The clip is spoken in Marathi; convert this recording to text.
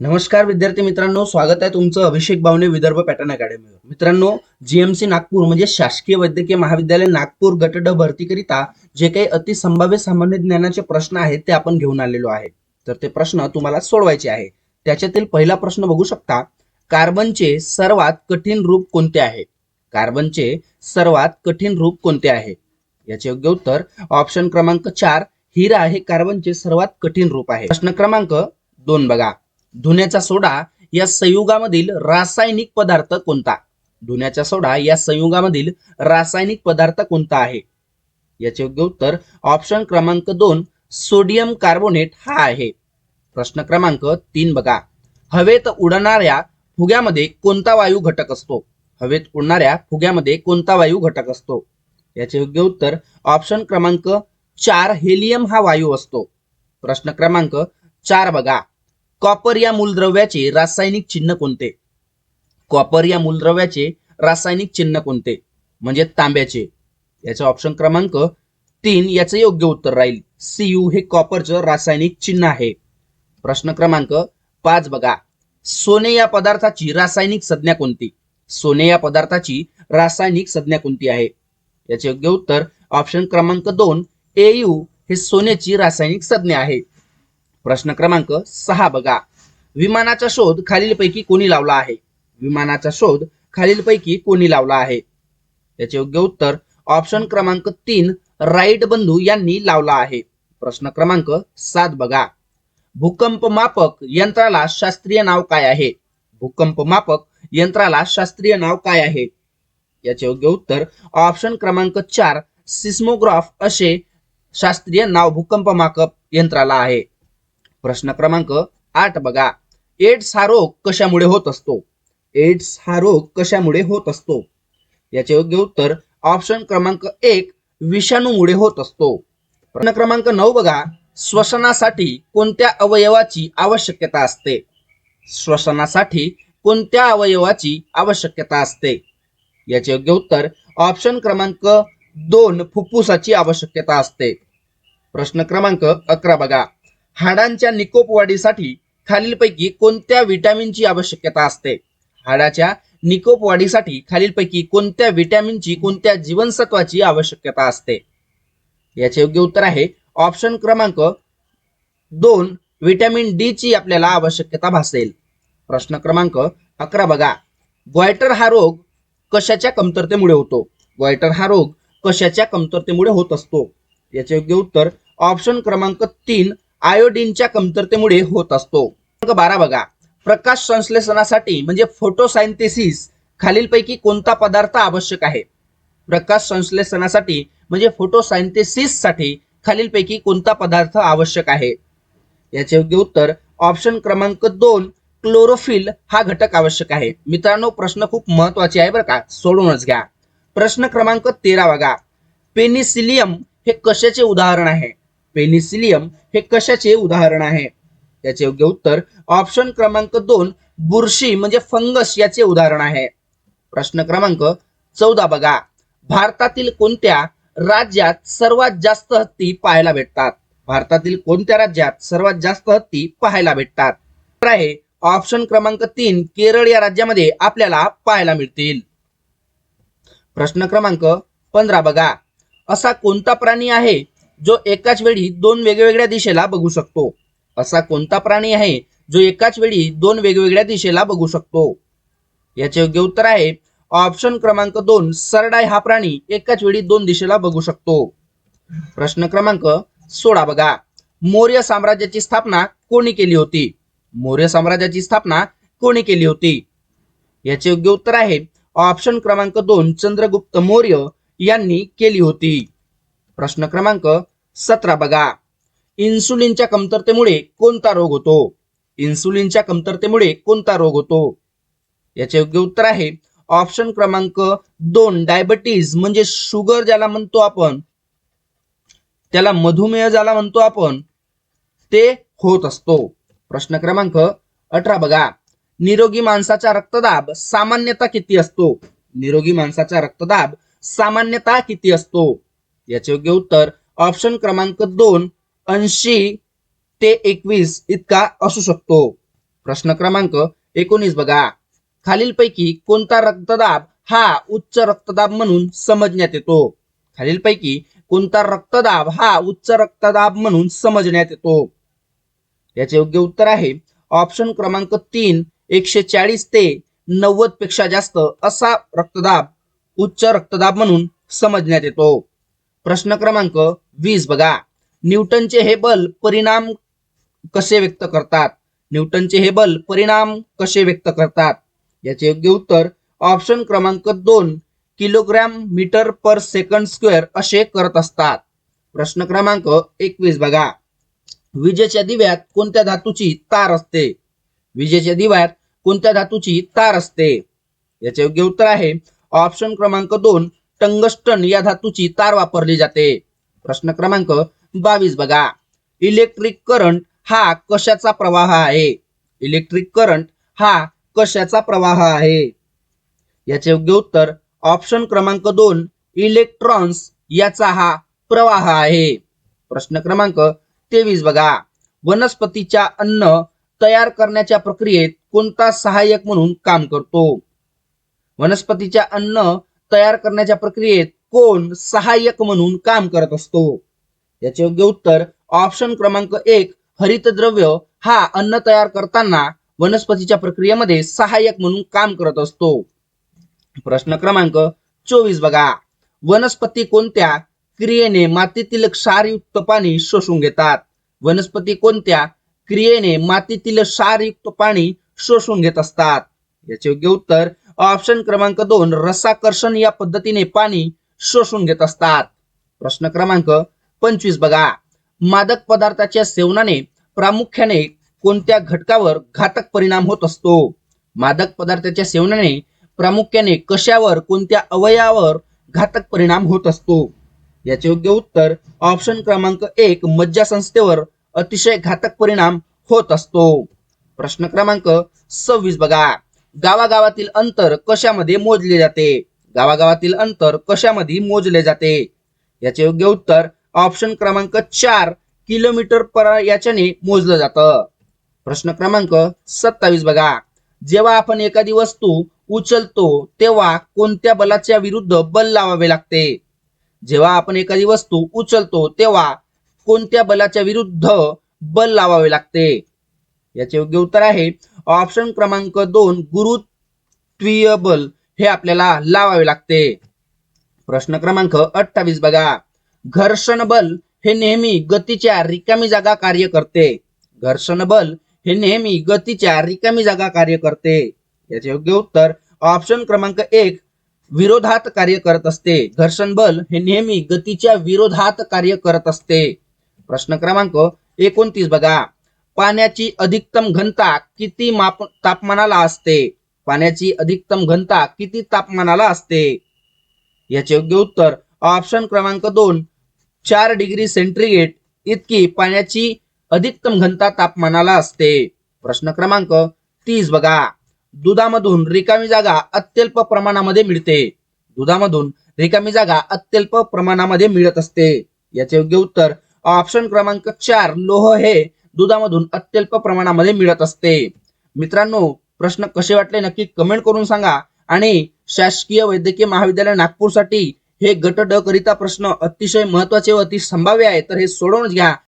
नमस्कार विद्यार्थी मित्रांनो स्वागत आहे तुमचं अभिषेक बावणे विदर्भ पॅटर्न अकॅडमीवर. मित्रांनो जीएमसी नागपूर म्हणजे शासकीय वैद्यकीय महाविद्यालय नागपूर गट ड भरतीकरिता जे काही अतिसंभाव्य सामान्य ज्ञानाचे प्रश्न आहेत ते आपण घेऊन आलेलो आहे. तर ते प्रश्न तुम्हाला सोडवायचे आहे. त्याच्यातील पहिला प्रश्न बघू शकता. कार्बनचे सर्वात कठीण रूप कोणते आहे? कार्बनचे सर्वात कठीण रूप कोणते आहे? याचे योग्य उत्तर ऑप्शन क्रमांक चार हिरा हे कार्बनचे सर्वात कठीण रूप आहे. प्रश्न क्रमांक दोन बघा. धुण्याचा सोडा या संयुगामधील रासायनिक पदार्थ कोणता? धुण्याचा सोडा या संयुगामधील रासायनिक पदार्थ कोणता आहे? याचे योग्य उत्तर ऑप्शन क्रमांक दोन सोडियम कार्बोनेट हा आहे. प्रश्न क्रमांक तीन बघा. हवेत उडणाऱ्या फुग्यामध्ये कोणता वायू घटक असतो? हवेत उडणाऱ्या फुग्यामध्ये कोणता वायू घटक असतो? याचे योग्य उत्तर ऑप्शन क्रमांक चार हेलियम हा वायू असतो. प्रश्न क्रमांक चार बघा. कॉपर या मूलद्रव्याचे रासायनिक चिन्ह कोणते? कॉपर या मूलद्रव्याचे रासायनिक चिन्ह कोणते? म्हणजे तांब्याचे. याचा ऑप्शन क्रमांक तीन याचं योग्य उत्तर राहील. सीयू हे कॉपरचं रासायनिक चिन्ह आहे. प्रश्न क्रमांक पाच बघा. सोने या पदार्थाची रासायनिक संज्ञा कोणती? सोने या पदार्थाची रासायनिक संज्ञा कोणती आहे? याचे योग्य उत्तर ऑप्शन क्रमांक दोन एयू हे सोन्याची रासायनिक संज्ञा आहे. प्रश्न क्रमांक सहा बघा. विमानाचा शोध खालीलपैकी कोणी लावला आहे? विमानाचा शोध खालीलपैकी कोणी लावला आहे? याचे योग्य उत्तर ऑप्शन क्रमांक तीन राईट बंधू यांनी लावला आहे. प्रश्न क्रमांक सात बघा. भूकंप मापक यंत्राला शास्त्रीय नाव काय आहे? भूकंप मापक यंत्राला शास्त्रीय नाव काय आहे? याचे योग्य उत्तर ऑप्शन क्रमांक चार सिस्मोग्राफ असे शास्त्रीय नाव भूकंप मापक यंत्राला आहे. प्रश्न क्रमांक आठ बघा. एड्स हा रोग कशामुळे होत असतो? एड्स हा रोग कशामुळे होत असतो? याचे योग्य उत्तर ऑप्शन क्रमांक एक विषाणूमुळे होत असतो. प्रश्न क्रमांक नऊ बघा. श्वसनासाठी कोणत्या अवयवाची आवश्यकता असते? श्वसनासाठी कोणत्या अवयवाची आवश्यकता असते? याचे योग्य उत्तर ऑप्शन क्रमांक दोन फुफ्फुसाची आवश्यकता असते. प्रश्न क्रमांक अकरा बघा. हाडांच्या निकोप वाढीसाठी खालीलपैकी कोणत्या विटॅमिनची आवश्यकता असते? हाडाच्या निकोप वाढीसाठी खालीलपैकी कोणत्या विटॅमिनची कोणत्या जीवनसत्वाची आवश्यकता असते? याचे योग्य उत्तर आहे ऑप्शन क्रमांक दोन विटॅमिन डी ची आपल्याला आवश्यकता भासेल. प्रश्न क्रमांक अकरा बघा. ग्वायटर हा रोग कशाच्या कमतरतेमुळे होतो? ग्वायटर हा रोग कशाच्या कमतरतेमुळे होत असतो? याचे योग्य उत्तर ऑप्शन क्रमांक तीन आयोडीनच्या कमतरतेमुळे होत असतो. क्रमांक बारा बघा. प्रकाश संश्लेषणासाठी म्हणजे फोटोसायंथेसिस खालीलपैकी कोणता पदार्थ आवश्यक आहे? प्रकाश संश्लेषणासाठी म्हणजे फोटोसायंथेसिससाठी खालीलपैकी कोणता पदार्थ आवश्यक आहे? याचे योग्य उत्तर ऑप्शन क्रमांक दोन क्लोरोफिल हा घटक आवश्यक आहे. मित्रांनो प्रश्न खूप महत्त्वाचे आहे बरं का सोडूनच घ्या. प्रश्न क्रमांक तेरा बघा. पेनिसिलियम हे कशाचे उदाहरण आहे? पेनिसिलियम हे कशाचे उदाहरण आहे? याचे योग्य उत्तर ऑप्शन क्रमांक दोन बुरशी म्हणजे फंगस याचे उदाहरण आहे. प्रश्न क्रमांक चौदा बघा. भारतातील कोणत्या राज्यात सर्वात जास्त हत्ती पाहायला भेटतात? भारतातील कोणत्या राज्यात सर्वात जास्त हत्ती पाहायला भेटतात? तर आहे ऑप्शन क्रमांक तीन केरळ या राज्यामध्ये आपल्याला पाहायला मिळतील. प्रश्न क्रमांक पंधरा बघा. असा कोणता प्राणी आहे जो एकाच वेळी दोन वेगवेगळ्या दिशेला बघू शकतो. असा कोणता प्राणी आहे जो एकाच वेळी दोन वेगवेगळ्या दिशेला बघू शकतो? याचे योग्य उत्तर आहे ऑप्शन क्रमांक दोन सरडाय हा प्राणी एकाच वेळी दोन दिशेला बघू शकतो. प्रश्न क्रमांक सोळा बघा. मौर्य साम्राज्याची स्थापना कोणी केली होती? मौर्य साम्राज्याची स्थापना कोणी केली होती? याचे योग्य उत्तर आहे ऑप्शन क्रमांक दोन चंद्रगुप्त मौर्य यांनी केली होती. प्रश्न क्रमांक सतरा बघा. इन्सुलिनच्या कमतरतेमुळे कोणता रोग होतो? इन्सुलिनच्या कमतरतेमुळे कोणता रोग होतो? याचे योग्य उत्तर आहे ऑप्शन क्रमांक दोन डायबिटीज म्हणजे शुगर ज्याला म्हणतो आपण त्याला मधुमेह ज्याला म्हणतो आपण ते होत असतो. प्रश्न क्रमांक अठरा बघा. निरोगी माणसाचा रक्तदाब सामान्यता किती असतो? निरोगी माणसाचा रक्तदाब सामान्यता किती असतो? याचे योग्य उत्तर ऑप्शन क्रमांक दोन ऐंशी ते एकवीस इतका असू शकतो. प्रश्न क्रमांक एकोणीस बघा. खालीलपैकी कोणता रक्तदाब हा उच्च रक्तदाब म्हणून समजण्यात येतो? खालीलपैकी कोणता रक्तदाब हा उच्च रक्तदाब म्हणून समजण्यात येतो? याचे योग्य उत्तर आहे ऑप्शन क्रमांक तीन एकशे चाळीस ते नव्वदपेक्षा जास्त असा रक्तदाब उच्च रक्तदाब म्हणून समजण्यात येतो. प्रश्न क्रमांक वीस बघा. न्यूटनचे हे बल परिणाम कसे व्यक्त करतात? न्यूटनचे हे बल परिणाम कसे व्यक्त करतात? याचे योग्य उत्तर ऑप्शन क्रमांक दोन kilogram metre per second square असे करत असतात. प्रश्न क्रमांक एकवीस बघा. विजेच्या दिव्यात कोणत्या धातूची तार असते? विजेच्या दिव्यात कोणत्या धातूची तार असते? याचे योग्य उत्तर आहे ऑप्शन क्रमांक दोन टंगस्टन या धातूची तार वापरली जाते. प्रश्न क्रमांक बावीस बघा. इलेक्ट्रिक करंट हा कशाचा प्रवाह आहे? इलेक्ट्रिक करंट हा कशाचा प्रवाह आहे? याचे योग्य उत्तर ऑप्शन क्रमांक दोन इलेक्ट्रॉन्स याचा हा प्रवाह आहे. प्रश्न क्रमांक तेवीस बघा. वनस्पतीच्या अन्न तयार करण्याच्या प्रक्रियेत कोणता सहाय्यक म्हणून काम करतो? वनस्पतीच्या अन्न तयार करण्याच्या प्रक्रियेत कोण सहाय्यक म्हणून काम करत असतो? याचे योग्य उत्तर ऑप्शन क्रमांक एक हरितद्रव्य हा अन्न तयार करताना वनस्पतीच्या प्रक्रियेमध्ये सहाय्यक म्हणून काम करत असतो. प्रश्न क्रमांक चोवीस बघा. वनस्पती कोणत्या क्रियेने मातीतील क्षारयुक्त पाणी शोषून घेतात? वनस्पती कोणत्या क्रियेने मातीतील क्षारयुक्त पाणी शोषून घेत असतात? याचे योग्य उत्तर ऑप्शन क्रमांक दोन रसाकर्षण या पद्धतीने पाणी शोषून घेत असतात. प्रश्न क्रमांक पंचवीस बघा. मादक पदार्थाच्या सेवनाने प्रामुख्याने कोणत्या घटकावर घातक परिणाम होत असतो? मादक पदार्थाच्या सेवनाने प्रामुख्याने कशावर कोणत्या अवयवावर घातक परिणाम होत असतो? याचे योग्य उत्तर ऑप्शन क्रमांक एक मज्जा संस्थेवर अतिशय घातक परिणाम होत असतो. प्रश्न क्रमांक सव्वीस बघा. गावागावातील अंतर कशामध्ये मोजले जाते? गावागावातील अंतर कशामध्ये मोजले जाते? याचे योग्य उत्तर ऑप्शन क्रमांक चार किलोमीटर पर याच्याने मोजलं जातं. प्रश्न क्रमांक सत्तावीस बघा. जेव्हा आपण एखादी वस्तू उचलतो तेव्हा कोणत्या बलाच्या विरुद्ध बल लावावे लागते? जेव्हा आपण एखादी वस्तू उचलतो तेव्हा कोणत्या बलाच्या विरुद्ध बल लावावे लागते? याचे योग्य उत्तर आहे ऑप्शन क्रमांक दोन गुरुत्वीय बल हे आपल्याला लावावे लागते. प्रश्न क्रमांक अठ्ठावीस बघा. घर्षण बल हे नेहमी गतीच्या रिकामी जागा कार्य करते. घर्षण बल हे नेहमी गतीच्या रिकामी जागा कार्य करते. याचे योग्य उत्तर ऑप्शन क्रमांक एक विरोधात कार्य करत असते. घर्षण बल हे नेहमी गतीच्या विरोधात कार्य करत असते. प्रश्न क्रमांक एकोणतीस बघा. पाण्याची अधिकतम घनता किती माप तापमानाला असते? पाण्याची अधिकतम घनता किती तापमानाला असते? याचे योग्य उत्तर ऑप्शन क्रमांक दोन चार डिग्री सेंटीग्रेड इतकी पाण्याची अधिकतम घनता तापमानाला असते. प्रश्न क्रमांक तीस बघा. दुधामधून रिकामी जागा अत्यल्प प्रमाणामध्ये मिळते. दुधामधून रिकामी जागा अत्यल्प प्रमाणामध्ये मिळत असते. याचे योग्य उत्तर ऑप्शन क्रमांक चार लोह हे दुधामधून अत्यल्प प्रमाणामध्ये मिळत असते. मित्रांनो प्रश्न कसे वाटले नक्की कमेंट करून सांगा. आणि शासकीय वैद्यकीय महाविद्यालय नागपूरसाठी हे गट ड करिता प्रश्न अतिशय महत्त्वाचे व अति संभाव्य आहे. तर हे सोडवून घ्या.